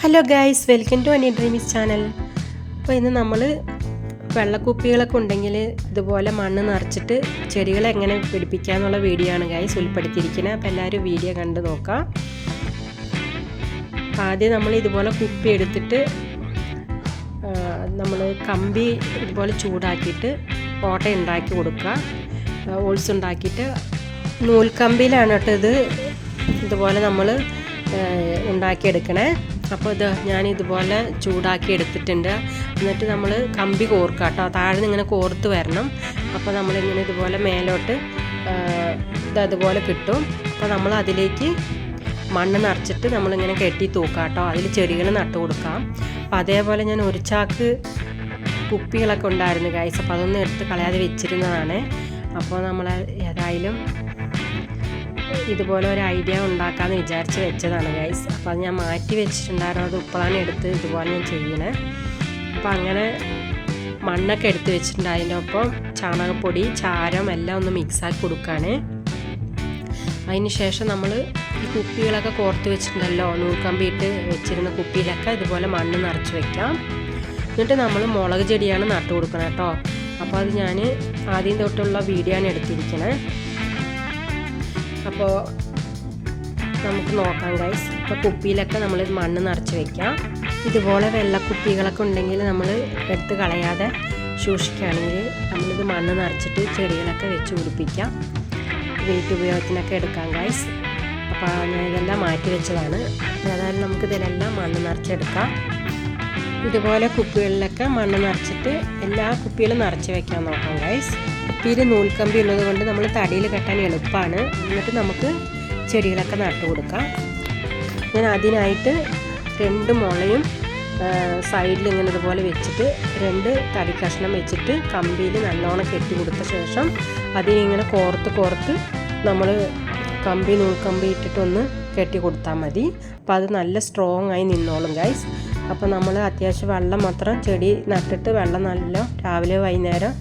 Hello guys welcome to Ani dreams channel അപ്പോൾ ഇന്ന് നമ്മൾ വെള്ളക്കുപ്പികളൊക്കെ ഉണ്ടെങ്കിൽ ഇതുപോലെ മണ്ണ് നിറച്ചിട്ട് ചെടികളെ എങ്ങനെ പിടിപ്പിക്കുക എന്നുള്ള വീഡിയോ ആണ് ഗൈസ് ഉൾപ്പെടുത്തിയിരിക്കുന്നത് അപ്പോൾ എല്ലാവരും വീഡിയോ കണ്ട് നോക്കാം. ആദ്യം നമ്മൾ ഇതുപോലെ കുപ്പി എടുത്തിട്ട് നമ്മൾ കമ്പി ഇതുപോലെ ചൂടാക്കിയിട്ട് ഓട്ട ഉണ്ടാക്കി കൊടുക്കുക. ഓൾസ് ഉണ്ടാക്കിയിട്ട് നൂൽക്കമ്പിയിലാണ് കേട്ടോ ഇത് ഇതുപോലെ നമ്മൾ ഉണ്ടാക്കിയെടുക്കണേ. അപ്പോൾ ഇത് ഞാൻ ഇതുപോലെ ചൂടാക്കി എടുത്തിട്ടുണ്ട്. എന്നിട്ട് നമ്മൾ കമ്പി കോർക്കുക കേട്ടോ താഴെ ഇങ്ങനെ കോർത്ത് വരണം. അപ്പോൾ നമ്മളിങ്ങനെ ഇതുപോലെ മേലോട്ട് ഇത് അതുപോലെ കിട്ടും. അപ്പോൾ നമ്മൾ അതിലേക്ക് മണ്ണ് നിറച്ചിട്ട് നമ്മളിങ്ങനെ കെട്ടി തൂക്കാം കേട്ടോ അതിൽ ചെടികൾ നട്ടു കൊടുക്കാം. അപ്പോൾ അതേപോലെ ഞാൻ ഒരു ചാക്ക് കുപ്പികളൊക്കെ ഉണ്ടായിരുന്നു ഗൈസ് അപ്പോൾ അതൊന്നും എടുത്ത് കളയാതെ വെച്ചിരുന്നതാണ്. അപ്പോൾ നമ്മൾ ഏതായാലും ഇതുപോലെ ഒരു ഐഡിയ ഉണ്ടാക്കാമെന്ന് വിചാരിച്ച് വെച്ചതാണ് ഗൈസ് അപ്പോൾ അത് ഞാൻ മാറ്റി വെച്ചിട്ടുണ്ടായിരുന്നു. അത് ഉപ്പളാണ് എടുത്ത് ഇതുപോലെ ഞാൻ ചെയ്യണേ. അപ്പോൾ അങ്ങനെ മണ്ണൊക്കെ എടുത്ത് വെച്ചിട്ടുണ്ട് അതിന്റെ ഒപ്പം. ചാണകപ്പൊടി ചാരം എല്ലാം ഒന്ന് മിക്സാക്കി കൊടുക്കുകയാണ് അതിന് ശേഷം നമ്മൾ ഈ കുപ്പികളൊക്കെ കോർത്ത് വെച്ചിട്ടുണ്ടല്ലോ നൂൽക്കമ്പിയിട്ട് വെച്ചിരുന്ന കുപ്പിയിലൊക്കെ ഇതുപോലെ മണ്ണ് നിറച്ച് വെക്കാം. എന്നിട്ട് നമ്മൾ മുളക് ചെടിയാണ് നട്ടു കൊടുക്കണം കേട്ടോ. അപ്പോൾ അത് ഞാൻ ആദ്യം തൊട്ടുള്ള വീഡിയോ ആണ് എടുത്തിരിക്കണേ. അപ്പോൾ നമുക്ക് നോക്കാം ഗൈസ് ഇപ്പോൾ കുപ്പിയിലൊക്കെ നമ്മൾ മണ്ണ് നിറച്ച് വെക്കാം. ഇതുപോലെ വെള്ളക്കുപ്പികളൊക്കെ ഉണ്ടെങ്കിൽ നമ്മൾ എടുത്ത് കളയാതെ സൂക്ഷിക്കുകയാണെങ്കിൽ നമ്മളിത് മണ്ണ് നിറച്ചിട്ട് ചെടികളൊക്കെ വെച്ച് പിടിപ്പിക്കാം വീട്ടുപയോഗത്തിനൊക്കെ എടുക്കാം ഗൈസ് അപ്പോൾ ഞാൻ ഇതെല്ലാം മാറ്റി വെച്ചതാണ്. ഏതായാലും നമുക്ക് ഇതിലെല്ലാം മണ്ണ് നിറച്ചെടുക്കാം. ഇതുപോലെ കുപ്പികളിലൊക്കെ മണ്ണ് നിറച്ചിട്ട് എല്ലാ കുപ്പികളും നിറച്ച് വെക്കാൻ നോക്കാം ഗൈസ് കുപ്പിയിൽ നൂൽക്കമ്പി ഉള്ളത് കൊണ്ട് നമ്മൾ തടിയിൽ കെട്ടാൻ എളുപ്പമാണ്. എന്നിട്ട് നമുക്ക് ചെടികളൊക്കെ നട്ടു കൊടുക്കാം. ഞാൻ അതിനായിട്ട് രണ്ട് മുളയും സൈഡിൽ ഇങ്ങനെ ഇതുപോലെ വെച്ചിട്ട് രണ്ട് തടി കഷ്ണം വെച്ചിട്ട് കമ്പിയിൽ നല്ലോണം കെട്ടി കൊടുത്ത ശേഷം അതിനിങ്ങനെ കോർത്ത് കോർത്ത് നമ്മൾ കമ്പി നൂൽക്കമ്പി ഇട്ടിട്ടൊന്ന് കെട്ടി കൊടുത്താൽ മതി. അപ്പോൾ അത് നല്ല സ്ട്രോങ് ആയി നിന്നോളും ഗൈസ് അപ്പോൾ നമ്മൾ അത്യാവശ്യം വെള്ളം മാത്രം ചെടി നട്ടിട്ട് വെള്ളം നല്ല രാവിലെ വൈകുന്നേരം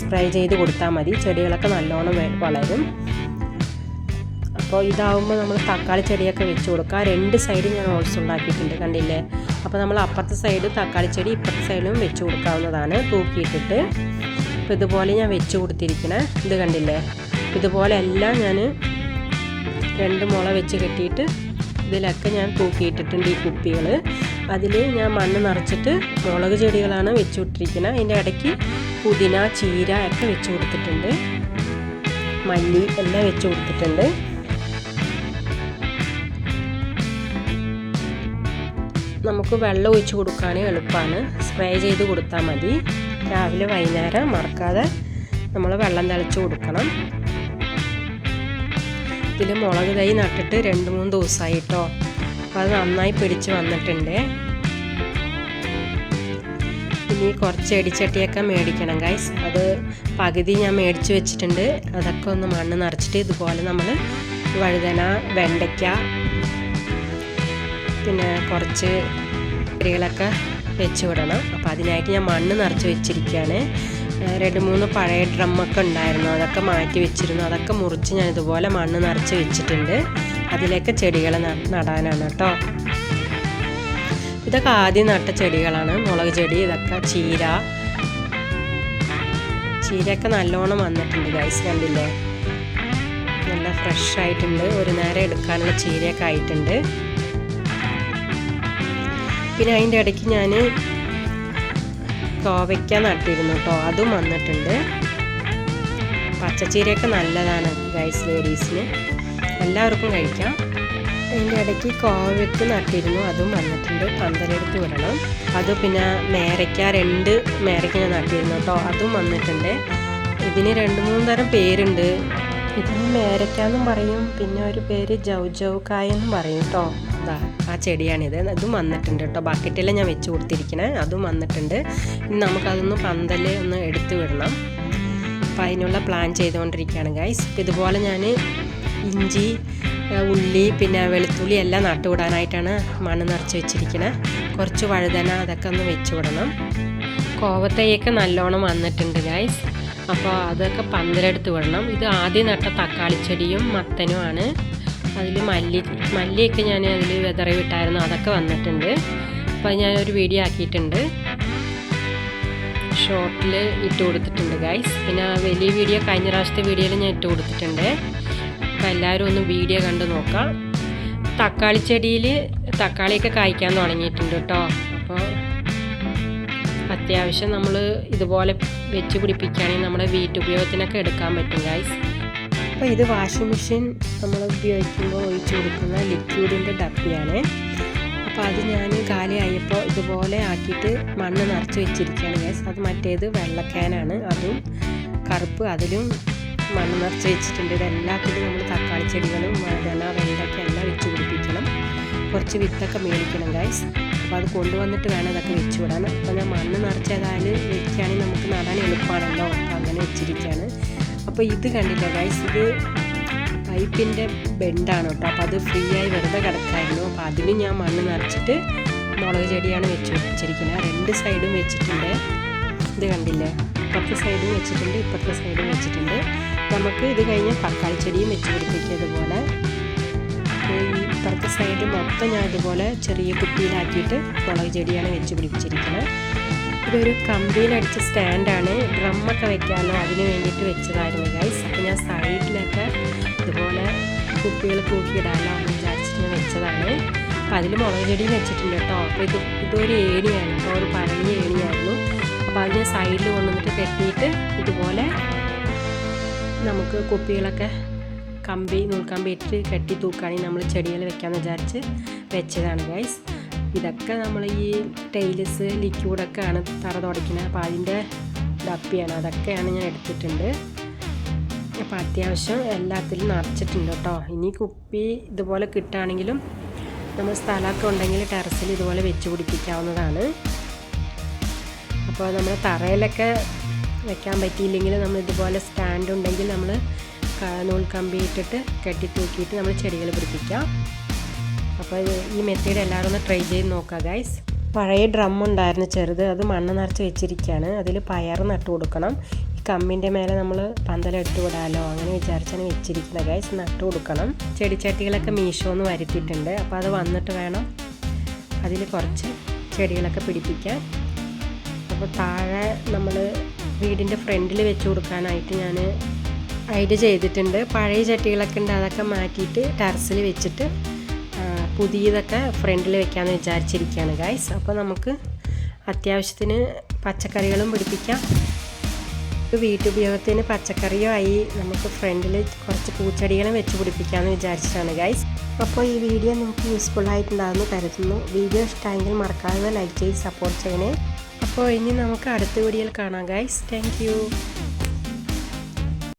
സ്പ്രേ ചെയ്ത് കൊടുത്താൽ മതി. ചെടികളൊക്കെ നല്ലോണം വളരും. അപ്പോൾ ഇതാവുമ്പോൾ നമ്മൾ തക്കാളി ചെടിയൊക്കെ വെച്ച് കൊടുക്കുക. രണ്ട് സൈഡ് ഞാൻ ഓൾസ് ഉണ്ടാക്കിയിട്ടുണ്ട് കണ്ടില്ലേ? അപ്പോൾ നമ്മൾ അപ്പുറത്തെ സൈഡ് തക്കാളി ചെടി ഇപ്പുറത്തെ സൈഡിലും വെച്ച് കൊടുക്കാവുന്നതാണ്. തൂക്കിയിട്ടിട്ട്. അപ്പോൾ ഇതുപോലെ ഞാൻ വെച്ച് കൊടുത്തിരിക്കണേ. ഇത് കണ്ടില്ലേ? ഇതുപോലെ എല്ലാം ഞാൻ രണ്ട് മുള വെച്ച് കെട്ടിയിട്ട് ഇതിലൊക്കെ ഞാൻ തൂക്കിയിട്ടിട്ടുണ്ട് ഈ കുപ്പികൾ അതിൽ ഞാൻ മണ്ണ് നിറച്ചിട്ട് മുളക് ചെടികളാണ് വെച്ച് വിട്ടിരിക്കുന്നത് അതിന്റെ ഇടയ്ക്ക് പുതിന ചീര ഒക്കെ വെച്ച് കൊടുത്തിട്ടുണ്ട്. മല്ലി എല്ലാം വെച്ച് കൊടുത്തിട്ടുണ്ട്. നമുക്ക് വെള്ളം ഒഴിച്ച് കൊടുക്കാൻ എളുപ്പമാണ് സ്പ്രേ ചെയ്ത് കൊടുത്താൽ മതി. രാവിലെ വൈകുന്നേരം മറക്കാതെ നമ്മൾ വെള്ളം തിളച്ച് കൊടുക്കണം. ഇതിൽ മുളക് തൈ നട്ടിട്ട് രണ്ട് മൂന്ന് ദിവസമായിട്ടോ അപ്പോൾ അത് നന്നായി പിടിച്ച് വന്നിട്ടുണ്ട്. ഇനി കുറച്ച് എടിച്ചട്ടിയൊക്കെ മേടിക്കണം ഗൈസ് അത് പകുതി ഞാൻ മേടിച്ച് വെച്ചിട്ടുണ്ട്. അതൊക്കെ ഒന്ന് മണ്ണ് നിറച്ചിട്ട് ഇതുപോലെ നമ്മൾ വഴുതന വെണ്ടയ്ക്ക പിന്നെ കുറച്ച് കറികളൊക്കെ വെച്ച് വിടണം. അപ്പോൾ അതിനായിട്ട് ഞാൻ മണ്ണ് നിറച്ച് വെച്ചിരിക്കുകയാണ്. രണ്ട് മൂന്ന് പഴയ ഡ്രമ്മൊക്കെ ഉണ്ടായിരുന്നു. അതൊക്കെ മാറ്റി വെച്ചിരുന്നു. അതൊക്കെ മുറിച്ച് ഞാൻ ഇതുപോലെ മണ്ണ് നിറച്ച് വെച്ചിട്ടുണ്ട്. അതിലേക്ക് ചെടികൾ നടാനാണ് കേട്ടോ. ഇതൊക്കെ ആദ്യം നട്ട ചെടികളാണ്. മുളക് ചെടി ഇതൊക്കെ ചീര. ചീരയൊക്കെ നല്ലോണം വന്നിട്ടുണ്ട് ഗൈസ് കണ്ടില്ലേ? നല്ല ഫ്രഷ് ആയിട്ടുണ്ട്. ഒരു നേരം എടുക്കാനുള്ള ചീരയൊക്കെ ആയിട്ടുണ്ട്. പിന്നെ അതിന്റെ ഇടയ്ക്ക് ഞാൻ കോവയ്ക്ക നട്ടിരുന്നു കേട്ടോ അതും വന്നിട്ടുണ്ട്. പച്ചച്ചീരയൊക്കെ നല്ലതാണ് ഗൈസ് ലേഡീസിന് എല്ലാവർക്കും കഴിക്കാം. അതിന്റെ ഇടയ്ക്ക് കോവയ്ക്ക് നട്ടിരുന്നു. അതും വന്നിട്ടുണ്ട്. പന്തലെടുത്ത് വിടണം. അത് പിന്നെ മേരയ്ക്ക രണ്ട് മേരയ്ക്ക ഞാൻ നട്ടിരുന്നു കേട്ടോ. അതും വന്നിട്ടുണ്ട്. ഇതിന് രണ്ട് മൂന്ന് തരം പേരുണ്ട്. ഇതിന് മേരയ്ക്കാന്നും പറയും. പിന്നെ ഒരു പേര് ജൗജൗക്കായ എന്നും പറയും കേട്ടോ. അതാ ആ ചെടിയാണിത്. അതും വന്നിട്ടുണ്ട് കേട്ടോ. ബക്കറ്റിൽ ഞാൻ വെച്ച് കൊടുത്തിരിക്കണേ. അതും വന്നിട്ടുണ്ട്. ഇനി നമുക്കതൊന്ന് പന്തൽ ഒന്ന് എടുത്തു വിടണം. അപ്പോൾ അതിനുള്ള പ്ലാൻ ചെയ്തുകൊണ്ടിരിക്കുകയാണ് ഗൈസ്. ഇതുപോലെ ഞാൻ ഇഞ്ചി ഉള്ളി പിന്നെ വെളുത്തുള്ളി എല്ലാം നട്ടുവിടാനായിട്ടാണ് മണ്ണ് നിറച്ച് വെച്ചിരിക്കുന്നത് കുറച്ച് വഴുതന അതൊക്കെ ഒന്ന് വെച്ച് വിടണം കോവത്തയൊക്കെ നല്ലോണം വന്നിട്ടുണ്ട് ഗൈസ് അപ്പോൾ അതൊക്കെ പന്തലെടുത്ത് വിടണം. ഇത് ആദ്യം നട്ട തക്കാളി ചെടിയും മത്തനുമാണ് അതിൽ മല്ലി മല്ലിയൊക്കെ ഞാൻ അതിൽ വിതറി വിട്ടായിരുന്നു അതൊക്കെ വന്നിട്ടുണ്ട്. അപ്പോൾ ഞാനൊരു വീഡിയോ ആക്കിയിട്ടുണ്ട്. ഷോർട്ടിൽ ഇട്ട് കൊടുത്തിട്ടുണ്ട് ഗൈസ് പിന്നെ വലിയ വീഡിയോ കഴിഞ്ഞ പ്രാവശ്യത്തെ വീഡിയോയിൽ ഞാൻ ഇട്ട് കൊടുത്തിട്ടുണ്ട്. അപ്പോൾ എല്ലാവരും ഒന്ന് വീഡിയോ കണ്ട് നോക്കാം. തക്കാളി ചെടിയിൽ തക്കാളിയൊക്കെ കായ്ക്കാൻ തുടങ്ങിയിട്ടുണ്ട് കേട്ടോ. അപ്പോൾ അത്യാവശ്യം നമ്മൾ ഇതുപോലെ വെച്ച് പിടിപ്പിക്കുകയാണെങ്കിൽ നമ്മുടെ വീട്ടുപയോഗത്തിനൊക്കെ എടുക്കാൻ പറ്റും ഗൈസ് അപ്പോൾ ഇത് വാഷിംഗ് മെഷീൻ നമ്മൾ ഉപയോഗിക്കുമ്പോൾ ഒഴിച്ച് കൊടുക്കുന്ന ലിക്വിഡിന്റെ ഡപ്പിയാണ് അപ്പോൾ അത് ഞാൻ കാലിയായപ്പോൾ ഇതുപോലെ ആക്കിയിട്ട് മണ്ണ് നിറച്ച് വെച്ചിരിക്കുകയാണ് ഗൈസ് അത് മറ്റേത് വെള്ളക്കാനാണ്. അതും കറുപ്പ് അതിലും മണ്ണ് നിറച്ച് വെച്ചിട്ടുണ്ട്. ഇതെല്ലാത്തിലും നമ്മൾ തക്കാളി ചെടികളും മഴ വെണ്ടയ്ക്ക എല്ലാം വെച്ച് പിടിപ്പിക്കണം. കുറച്ച് വിത്തൊക്കെ മേടിക്കണം ഗൈസ് അപ്പോൾ അത് കൊണ്ടുവന്നിട്ട് വേണം ഇതൊക്കെ വെച്ച് വിടാൻ. അപ്പോൾ ഞാൻ മണ്ണ് നിറച്ചതായാലും വെക്കുകയാണെങ്കിൽ നമുക്ക് നടാൻ എളുപ്പമാണല്ലോ. അപ്പോൾ അങ്ങനെ വെച്ചിരിക്കുകയാണ്. അപ്പോൾ ഇത് കണ്ടില്ല ഗൈസ് ഇത് പൈപ്പിന്റെ ബെൻഡാണ് കേട്ടോ. അപ്പോൾ അത് ഫ്രീ ആയി വെറുതെ കിടക്കായിരുന്നു. അപ്പോൾ അതിന് ഞാൻ മണ്ണ് നിറച്ചിട്ട് മുളക് ചെടിയാണ് വെച്ച് വെച്ചിരിക്കുന്നത്. രണ്ട് സൈഡും വെച്ചിട്ടുണ്ട്. ഇത് കണ്ടില്ലേ? ഇപ്പുറത്തെ സൈഡും വെച്ചിട്ടുണ്ട് ഇപ്പുറത്തെ സൈഡും വെച്ചിട്ടുണ്ട്. നമുക്ക് ഇത് കഴിഞ്ഞ് തക്കാളി ചെടിയും വെച്ച് പിടിപ്പിക്കിയതുപോലെ ഇപ്പുറത്തെ സൈഡ് മൊത്തം ഞാൻ ഇതുപോലെ ചെറിയ കുപ്പിയിലാക്കിയിട്ട് മുളക് ചെടിയാണ് വെച്ച് പിടിപ്പിച്ചിരിക്കുന്നത്. ഇതൊരു കമ്പിയിലടിച്ച സ്റ്റാൻഡാണ്. ഡ്രമ്മൊക്കെ വെക്കാമല്ലോ അതിന് വേണ്ടിയിട്ട് വെച്ചതായിരുന്നു ഗൈസ് അപ്പോൾ ഞാൻ സൈഡിലൊക്കെ ഇതുപോലെ കുപ്പികൾ തൂക്കിയിടാമല്ലോ എന്ന് വിചാരിച്ചിട്ട് ഞാൻ വെച്ചതാണ്. അപ്പോൾ അതിൽ മുളക് ചെടിയും വെച്ചിട്ടുണ്ട് കേട്ടോ. അപ്പോൾ ഇത് ഇതൊരു ഏണിയാണ് ഇപ്പോൾ ഒരു പഴയ ഏണിയായിരുന്നു അപ്പോൾ അത് സൈഡിൽ കൊണ്ടുവന്നിട്ട് കെട്ടിയിട്ട് ഇതുപോലെ നമുക്ക് കുപ്പികളൊക്കെ കമ്പി നൂൽക്കമ്പി ഇട്ട് കെട്ടി തൂക്കുകയാണെങ്കിൽ നമ്മൾ ചെടികൾ വെക്കാമെന്ന് വിചാരിച്ച് വെച്ചതാണ് ഗൈസ് ഇതൊക്കെ നമ്മൾ ഈ ടൈലസ് ലിക്വിഡൊക്കെ ആണ് തറ തുടയ്ക്കുന്നത്. അപ്പോൾ അതിന്റെ ഡപ്പിയാണ്. അതൊക്കെയാണ് ഞാൻ എടുത്തിട്ടുണ്ട്. അപ്പോൾ അത്യാവശ്യം എല്ലാത്തിലും നിറച്ചിട്ടുണ്ട് കേട്ടോ. ഇനി കുപ്പി ഇതുപോലെ കിട്ടുകയാണെങ്കിലും നമ്മൾ സ്ഥലമൊക്കെ ഉണ്ടെങ്കിൽ ടെറസിൽ ഇതുപോലെ വെച്ച് പിടിപ്പിക്കാവുന്നതാണ്. അപ്പോൾ നമ്മൾ തറയിലൊക്കെ വെക്കാൻ പറ്റിയില്ലെങ്കിൽ നമ്മൾ ഇതുപോലെ സ്റ്റാൻഡ് ഉണ്ടെങ്കിൽ നമ്മൾ നൂൽ കമ്പി ഇട്ടിട്ട് കെട്ടി തൂക്കിയിട്ട് നമ്മൾ ചെടികൾ പിടിപ്പിക്കാം. അപ്പോൾ ഈ മെത്തേഡ് എല്ലാവരും ഒന്ന് ട്രൈ ചെയ്ത് നോക്കുക ഗൈസ് പഴയ ഡ്രം ഉണ്ടായിരുന്നു ചെറുത് അത് മണ്ണ് നിറച്ച് വെച്ചിരിക്കുകയാണ്. അതിൽ പയർ നട്ട് കൊടുക്കണം. ഈ കമ്മിന്റെ മേലെ നമ്മൾ പന്തലിട്ട് വിടാമല്ലോ അങ്ങനെ വിചാരിച്ചാണ് വെച്ചിരിക്കുന്നത് ഗൈസ് നട്ട് കൊടുക്കണം. ചെടിച്ചട്ടികളൊക്കെ മീശോന്ന് വരുത്തിയിട്ടുണ്ട്. അപ്പോൾ അത് വന്നിട്ട് വേണം അതിൽ കുറച്ച് ചെടികളൊക്കെ പിടിപ്പിക്കാൻ. അപ്പോൾ താഴെ നമ്മൾ വീടിന്റെ ഫ്രണ്ടിൽ വെച്ച് കൊടുക്കാനായിട്ട് ഞാൻ ഐഡിയ ചെയ്തിട്ടുണ്ട്. പഴയ ചട്ടികളൊക്കെ ഉണ്ട് അതൊക്കെ മാറ്റിയിട്ട് ടെറസിൽ വെച്ചിട്ട് പുതിയതൊക്കെ ഫ്രണ്ടിൽ വെക്കാമെന്ന് വിചാരിച്ചിരിക്കുകയാണ് ഗായ്സ് അപ്പോൾ നമുക്ക് അത്യാവശ്യത്തിന് പച്ചക്കറികളും പിടിപ്പിക്കാം. വീട്ടുപയോഗത്തിന് പച്ചക്കറിയോ ആയി നമുക്ക് ഫ്രണ്ടിൽ കുറച്ച് പൂച്ചെടികളും വെച്ച് പിടിപ്പിക്കാമെന്ന് വിചാരിച്ചിട്ടാണ് ഗൈസ് അപ്പോൾ ഈ വീഡിയോ നിങ്ങൾക്ക് യൂസ്ഫുൾ ആയിട്ടുണ്ടാകുമെന്ന് കരുതുന്നു. വീഡിയോ ഇഷ്ടമായെങ്കിൽ മറക്കാതെ ലൈക്ക് ചെയ്ത് സപ്പോർട്ട് ചെയ്യണേ. അപ്പോൾ ഇനി നമുക്ക് അടുത്ത വീഡിയോയിൽ കാണാം ഗൈസ് താങ്ക്